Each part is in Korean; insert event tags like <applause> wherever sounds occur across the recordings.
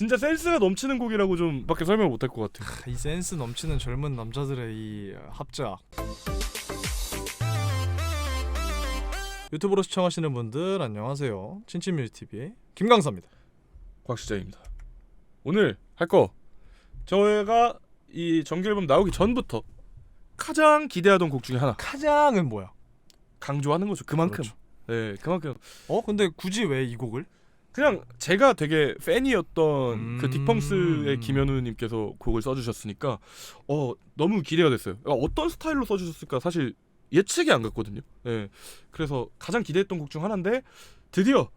진짜 센스가 넘치는 곡이라고 좀 밖에 설명을 못할 것 같아. 이 센스 넘치는 젊은 남자들의 이 합작. 유튜브로 시청하시는 분들 안녕하세요. 친친뮤직 TV의 김강사입니다. 곽시장입니다. 오늘 할 거 저희가 이 정규 앨범 나오기 전부터 가장 기대하던 곡 중에 하나 카장은 뭐야? 강조하는 거죠. 그만큼. 그렇죠. 네, 그만큼 어 근데 굳이 왜 이 곡을? 그냥 제가 되게 팬이었던 음. 그 딕펑스의 김현우님께서 곡을 써주셨으니까 어 너무 기대가 됐어요. 아, 어떤 스타일로 써주셨을까 사실 예측이 안 갔거든요. 예, 그래서 가장 기대했던 곡 중 하나인데 드디어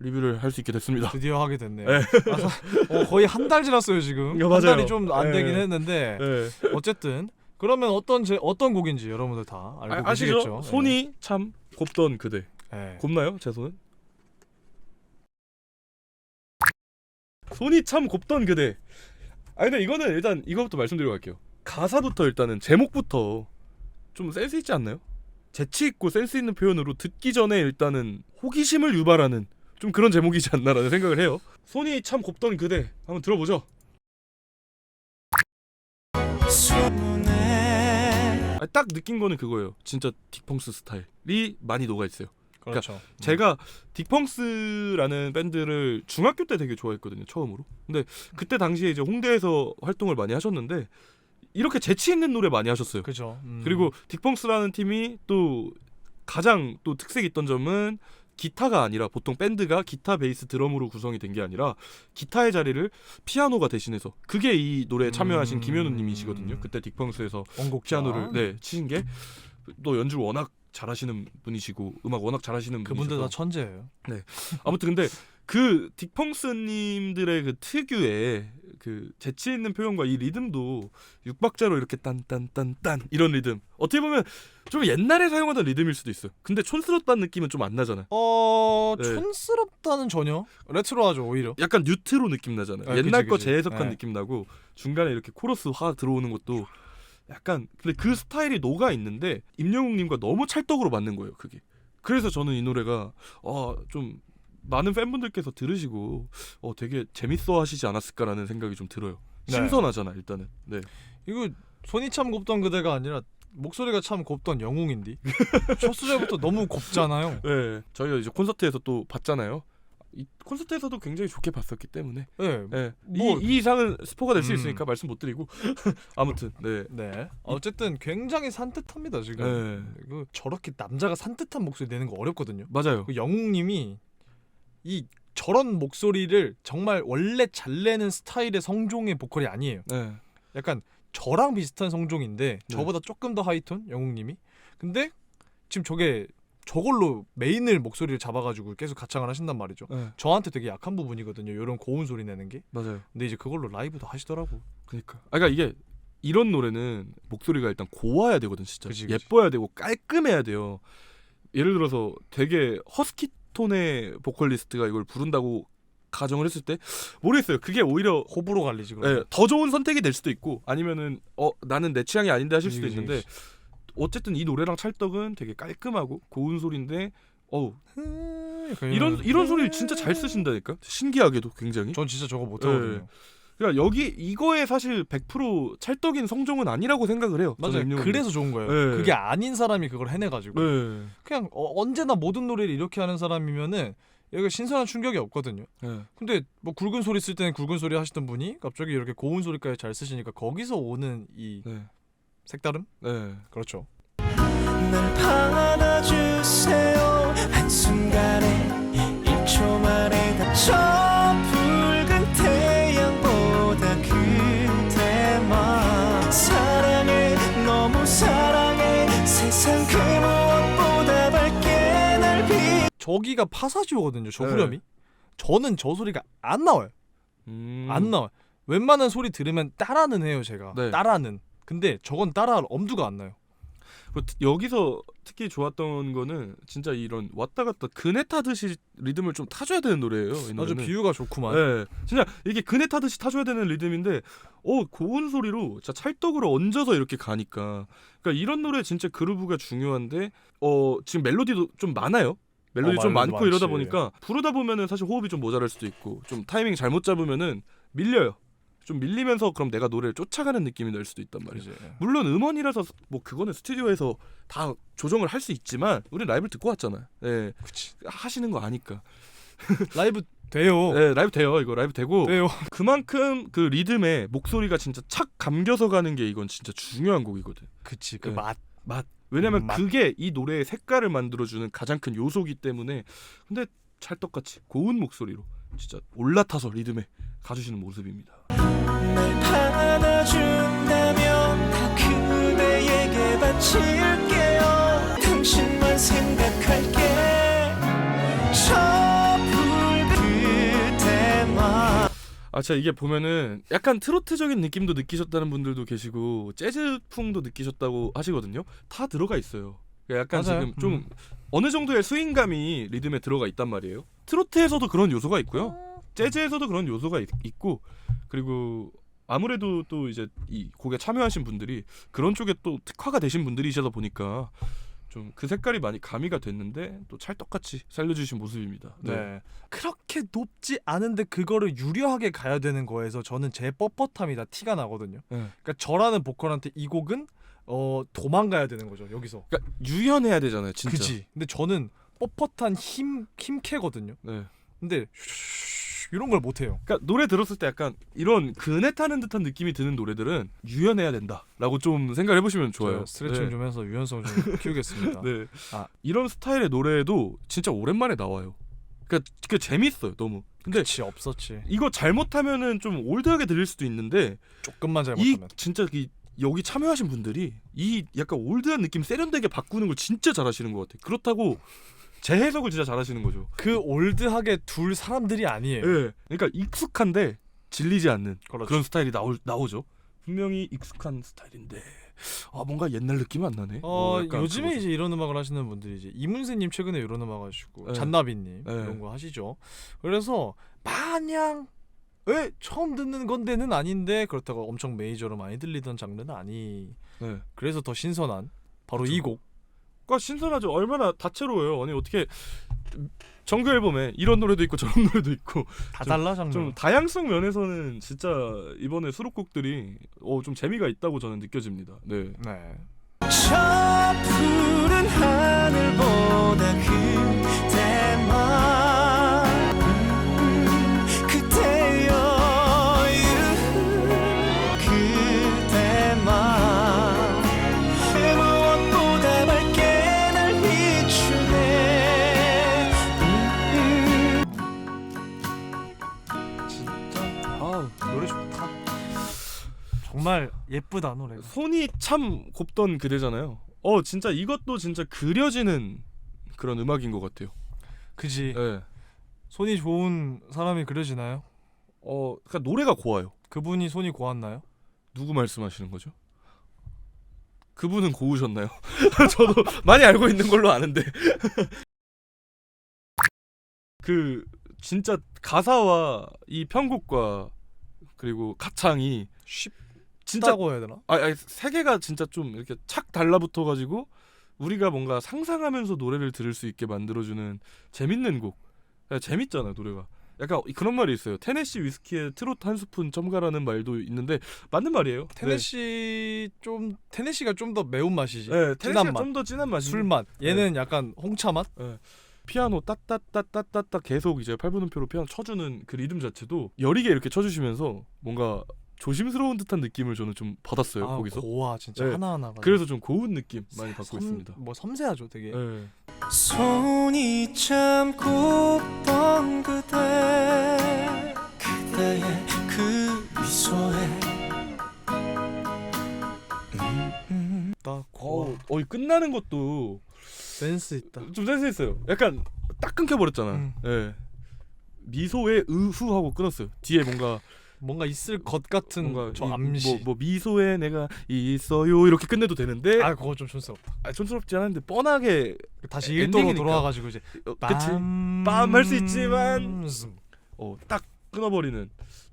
리뷰를 할 수 있게 됐습니다. 드디어 하게 됐네요. 네. 아, 어, 거의 한 달 지났어요 지금. 야, 한 맞아요. 달이 좀 안 되긴 네. 했는데 예, 어쨌든 그러면 어떤 제 어떤 곡인지 여러분들 다 알고 아, 아시죠? 계시겠죠. 손이 참 곱던 그대. 네. 곱나요? 제 손은? 손이 참 곱던 그대. 아 근데 이거는 일단 이거부터 말씀드리고 갈게요. 가사부터 일단은 제목부터 좀 센스 있지 않나요? 재치 있고 센스 있는 표현으로 듣기 전에 일단은 호기심을 유발하는 좀 그런 제목이지 않나라는 생각을 해요. 손이 참 곱던 그대 한번 들어보죠. 아, 딱 느낀 거는 그거예요. 진짜 딕펑스 스타일이 많이 녹아 있어요. 그렇죠. 제가 딕펑스라는 밴드를 중학교 때 되게 좋아했거든요 처음으로 근데 그때 당시에 이제 홍대에서 활동을 많이 하셨는데 이렇게 재치 있는 노래 많이 하셨어요 그죠. 음. 그리고 딕펑스라는 팀이 또 가장 또 특색이 있던 점은 기타가 아니라 보통 밴드가 기타 베이스 드럼으로 구성이 된 게 아니라 기타의 자리를 피아노가 대신해서 그게 이 노래에 참여하신 음. 김현우 님이시거든요 그때 딕펑스에서 원곡 피아노를 네 치신 게 또 연주를 워낙 잘하시는 분이시고 음악 워낙 잘하시는 그분들 분이셔서 다 천재예요. 아무튼 근데 그 딕펑스님들의 그 특유의 그 재치 있는 표현과 이 리듬도 육박자로 이렇게 딴딴딴딴 이런 리듬 어떻게 보면 좀 옛날에 사용하던 리듬일 수도 있어요. 근데 촌스럽다는 느낌은 좀 안 나잖아요. 어 네. 촌스럽다는 전혀 레트로하죠 오히려. 약간 뉴트로 느낌 나잖아요. 아, 옛날 그치, 거 그치. 재해석한 네. 느낌 나고 중간에 이렇게 코러스 화 들어오는 것도 약간 근데 그 스타일이 녹아 있는데 임영웅님과 너무 찰떡으로 맞는 거예요. 그게. 그래서 저는 이 노래가 어좀 많은 팬분들께서 들으시고 어 되게 재밌어 하시지 않았을까라는 생각이 좀 들어요. 네. 신선하잖아 일단은. 네. 이거 손이 참 곱던 그대가 아니라 목소리가 참 곱던 영웅인디. <laughs> 첫 소절부터 너무 곱잖아요. 네. 저희가 이제 콘서트에서 또 봤잖아요. 이 콘서트에서도 굉장히 좋게 봤었기 때문에 네. 네. 뭐- 이, 이 이상은 스포가 될수 음. 있으니까 말씀 못 드리고 <laughs> 아무튼 네. 네. 어쨌든 굉장히 산뜻합니다 지금. 네. 그 저렇게 남자가 산뜻한 목소리 내는 거 어렵거든요. 맞아요. 그 영웅님이 이 저런 목소리를 정말 원래 잘 내는 스타일의 성종의 보컬이 아니에요. 네. 약간 저랑 비슷한 성종인데 네. 저보다 조금 더 하이톤 영웅님이. 근데 지금 저게 저걸로 메인을 목소리를 잡아가지고 계속 가창을 하신단 말이죠. 네. 저한테 되게 약한 부분이거든요. 이런 고운 소리 내는 게. 맞아요. 근데 이제 그걸로 라이브도 하시더라고. 그러니까. 아 그러니까 이게 이런 노래는 목소리가 일단 고와야 되거든 진짜. 그치, 그치. 예뻐야 되고 깔끔해야 돼요. 예를 들어서 되게 허스키 톤의 보컬리스트가 이걸 부른다고 가정을 했을 때 모르겠어요. 그게 오히려 호불호 갈리지 그러면. 예, 더 좋은 선택이 될 수도 있고 아니면은 어 나는 내 취향이 아닌데 하실 수도 그치, 있는데 어쨌든 이 노래랑 찰떡은 되게 깔끔하고 고운 소리인데 어우 이런 이런 소리를 진짜 잘 쓰신다니까 신기하게도 굉장히 전 진짜 저거 못하거든요. 그러니까 여기 이거에 사실 100% 찰떡인 성종은 아니라고 생각을 해요. 맞아요. 그래서 좋은 거예요. 네. 그게 아닌 사람이 그걸 해내가지고 네. 그냥 어, 언제나 모든 노래를 이렇게 하는 사람이면은 여기가 신선한 충격이 없거든요. 네. 근데 뭐 굵은 소리 쓸 때는 굵은 소리 하시던 분이 갑자기 이렇게 고운 소리까지 잘 쓰시니까 거기서 오는 이 네. 색다름? 네. 그렇죠. 날 받아주세요 한순간에 1초 만에 다저 붉은 태양보다 그대만 사랑해 너무 사랑해 세상 그 무엇보다 밝게 날 비. 저기가 파사지오거든요. 저 네. 후렴이. 저는 저 소리가 안 나와요. 음. 안 나와요. 웬만한 소리 들으면 따라는 해요, 제가. 네. 따라는. 근데 저건 따라할 엄두가 안 나요. 여기서 특히 좋았던 거는 진짜 이런 왔다 갔다 그네 타듯이 리듬을 좀 타줘야 되는 노래예요. 이 아주. 비유가 좋구만. 네, 진짜 이게 그네 타듯이 타줘야 되는 리듬인데, 어 고운 소리로 진짜 찰떡으로 얹어서 이렇게 가니까, 그러니까 이런 노래 진짜 그루브가 중요한데, 어 지금 멜로디도 좀 많아요. 멜로디 어, 좀 많고 이러다 많지. 보니까 부르다 보면은 사실 호흡이 좀 모자랄 수도 있고, 좀 타이밍 잘못 잡으면은 밀려요. 좀 밀리면서 그럼 내가 노래를 쫓아가는 느낌이 날 수도 있단 말이죠. 물론 음원이라서 뭐 그거는 스튜디오에서 다 조정을 할 수 있지만 우리 라이브를 듣고 왔잖아요. 예. 그치. 하시는 거 아니까. <laughs> 라이브 돼요. 예, 라이브 돼요. 이거 라이브 되고 돼요. 그만큼 그 리듬에 목소리가 진짜 착 감겨서 가는 게 이건 진짜 중요한 곡이거든. 그치. 그 네. 맛. 맛. 왜냐면 음, 맛. 그게 이 노래의 색깔을 만들어주는 가장 큰 요소기 때문에 근데 찰떡같이 고운 목소리로 진짜 올라타서 리듬에 가주시는 모습입니다. 날 받아준다면 아, 자 이게 보면은 약간 트로트적인 느낌도 느끼셨다는 분들도 계시고 재즈풍도 느끼셨다고 하시거든요. 다 들어가 있어요. 그러니까 약간 맞아요. 지금 좀 음. 어느 정도의 스윙감이 리듬에 들어가 있단 말이에요. 트로트에서도 그런 요소가 있고요. 재즈에서도 그런 요소가 있, 고 그리고 아무래도 또 이제 이 곡에 참여하신 분들이 그런 쪽에 또 특화가 되신 분들이셔서 보니까 좀 그 색깔이 많이 가미가 됐는데 또 찰떡같이 살려주신 모습입니다. 네. 그렇게 높지 않은데 그거를 유려하게 가야 되는 거에서 저는 제 뻣뻣함이 다 티가 나거든요. 네. 그러니까 저라는 보컬한테 이 곡은 어 도망가야 되는 거죠. 여기서. 그러니까 유연해야 되잖아요, 진짜. 그지. 근데 저는 뻣뻣한 힘 힘캐거든요. 네. 근데 슈슈슈 이런 걸 못 해요. 그러니까 노래 들었을 때 약간 이런 그네 타는 듯한 느낌이 드는 노래들은 유연해야 된다라고 좀 생각해 보시면 좋아요. 스트레칭 네. 좀 해서 유연성 좀 <laughs> 키우겠습니다. 네. 아. 이런 스타일의 노래도 진짜 오랜만에 나와요. 그러니까 그 재밌어요, 너무. 근데 그치 없었지. 이거 잘못하면은 좀 올드하게 들릴 수도 있는데 조금만 이 잘못하면. 진짜 이 여기 참여하신 분들이 이 약간 올드한 느낌 세련되게 바꾸는 걸 진짜 잘하시는 것 같아요. 그렇다고 재해석을 진짜 잘하시는 거죠. 그 올드하게 둘 사람들이 아니에요. 예. 그러니까 익숙한데 질리지 않는 그렇죠. 그런 스타일이 나올 나오죠. 분명히 익숙한 스타일인데 아 뭔가 옛날 느낌 안 나네. 어, 약간 요즘에 그거죠. 이제 이런 음악을 하시는 분들이 이제 이문세님 최근에 이런 음악 하시고 네. 잔나비님 네. 이런 거 하시죠. 그래서 마냥 왜 처음 듣는 건데는 아닌데 그렇다고 엄청 메이저로 많이 들리던 장르는 아니. 네. 그래서 더 신선한 바로 그쵸. 이 곡. 그러니까 신선하죠. 얼마나 다채로워요. 아니 어떻게 정규 앨범에 이런 노래도 있고 저런 <laughs> 노래도 있고 다 좀- 달라 장르. 좀 다양성 면에서는 진짜 이번에 수록곡들이 어, 좀 재미가 있다고 저는 느껴집니다. 네. 네. 저 푸른 하늘보다 정말 예쁘다 노래가. 손이 참 곱던 그대잖아요. 어 진짜 이것도 진짜 그려지는 그런 음악인 것 같아요. 그지. 네. 손이 좋은 사람이 그려지나요? 어 그러니까 노래가 고와요. 그분이 손이 고왔나요? 누구 말씀하시는 거죠? 그분은 고우셨나요? <laughs> 저도 많이 알고 있는 걸로 아는데 <laughs> 그 진짜 가사와 이 편곡과 그리고 가창이 진짜 쉽다고 해야 되나? 아, 아니 세 개가 진짜 좀 이렇게 착 달라붙어 가지고 우리가 뭔가 상상하면서 노래를 들을 수 있게 만들어주는 재밌는 곡. 야, 재밌잖아 노래가. 약간 그런 말이 있어요. 테네시 위스키에 트로트 한 스푼 첨가라는 말도 있는데 맞는 말이에요. 테네시 좀 테네시가 좀 더 매운 맛이지. 네, 네 테네시가 맛. 좀더 진한 맛이. 술 맛. 얘는 약간 홍차 맛. 피아노 따따따따따따 계속 이제 8분음표로 피아노 쳐주는 그 리듬 자체도 여리게 이렇게 쳐주시면서 뭔가 조심스러운 듯한 느낌을 저는 좀 받았어요 아, 거기서. 고와 진짜 네. 하나 하나가. 그래서 좀 고운 느낌 많이 받고 섬- 있습니다. 뭐 섬세하죠, 되게. 네. 손이 참 곱던 그대 그대의 그 미소에 음, 음. 어, 어, 이 끝나는 것도 센스 있다. 좀 센스 있어요. 약간 딱 끊겨 버렸잖아. 음. 예. 미소의 의후하고 끊었어요. 뒤에 뭔가 뭔가 있을 것 같은 뭔가 저 이- 암시. 뭐, 뭐 미소에 내가 있어요 이렇게 끝내도 되는데 아 그거 좀 촌스럽다. 아, 촌스럽지 않은데 뻔하게 다시 에- 엔딩이니까. 돌아와가지고 이제 어, 그치 빰할 수 있지만 즘. 어, 딱 끊어버리는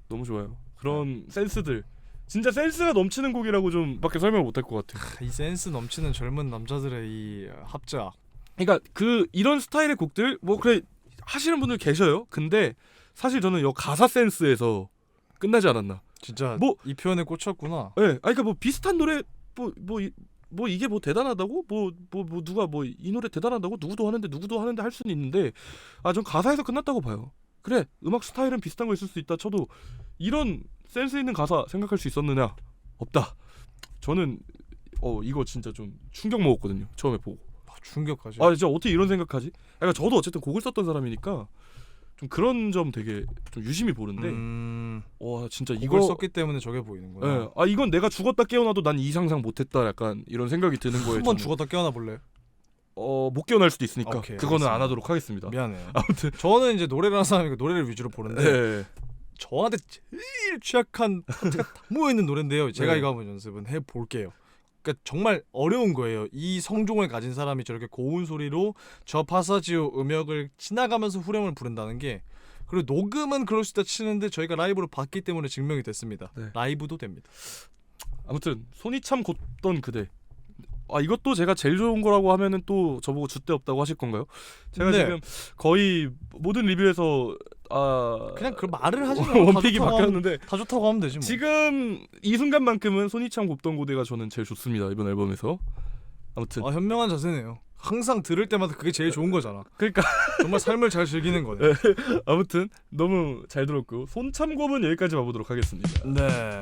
너무 좋아요. 그런 센스들 진짜 센스가 넘치는 곡이라고 좀 밖에 설명을 못할 것 같아요. 이 센스 넘치는 젊은 남자들의 이 합작. 그러니까 그 이런 스타일의 곡들 뭐 그래 하시는 분들 계셔요. 근데 사실 저는 이 가사 센스에서 끝나지 않았나. 진짜 뭐- 이 표현에 꽂혔구나. 예, 아니 그러니까 뭐 비슷한 노래 뭐 뭐 뭐 이게 뭐 대단하다고 뭐 뭐 뭐 누가 뭐 이 노래 대단하다고 누구도 하는데 누구도 하는데 할 수는 있는데 아 전 가사에서 끝났다고 봐요. 그래 음악 스타일은 비슷한 거 있을 수 있다 쳐도 이런 센스 있는 가사 생각할 수 있었느냐 없다. 저는 어 이거 진짜 좀 충격 먹었거든요 처음에 보고. 아, 충격까지. 아 진짜 어떻게 이런 생각하지? 그러니까 저도 어쨌든 곡을 썼던 사람이니까 좀 그런 점 되게 좀 유심히 보는데 음, 와 진짜 이걸 이거 썼기 때문에 저게 보이는구나. 예. 아 이건 내가 죽었다 깨어나도 난 이 상상 못했다 약간 이런 생각이 드는 거예요. 한번 저는. 죽었다 깨어나 볼래? 어못 깨어날 수도 있으니까 오케이, 그거는 안 알겠습니다. 하도록 하겠습니다. 미안해요. <laughs> 아무튼 저는 이제 노래를 하는 사람이니까 노래를 위주로 보는데 네. 저한테 제일 취약한 파트가 다 모여 있는 노래인데요. 제가 네. 이거 한번 연습은 해 볼게요. 그러니까 정말 어려운 거예요. 이 성종을 가진 사람이 저렇게 고운 소리로 저 파사지오 음역을 지나가면서 후렴을 부른다는 게 그리고 녹음은 그럴 수 있다 치는데 저희가 라이브로 봤기 때문에 증명이 됐습니다. 네. 라이브도 됩니다. 아무튼 손이 참 곧던 그대. 아 이것도 제가 제일 좋은 거라고 하면은 또 저보고 줏대 없다고 하실 건가요? 제가 네. 지금 거의 모든 리뷰에서 아 그냥 그 말을 하지 <laughs> 마. 원픽이 바뀌었는데 다 좋다고 하면 되지 뭐. 지금 이 순간만큼은 손이 참 곱던 고대가 저는 제일 좋습니다 이번 앨범에서. 아무튼 아 현명한 자세네요. 항상 들을 때마다 그게 제일 좋은 거잖아. 그러니까 정말 삶을 잘 즐기는 거네. <laughs> 아무튼 너무 잘 들었고 손참 곱은 여기까지 봐보도록 하겠습니다. 네.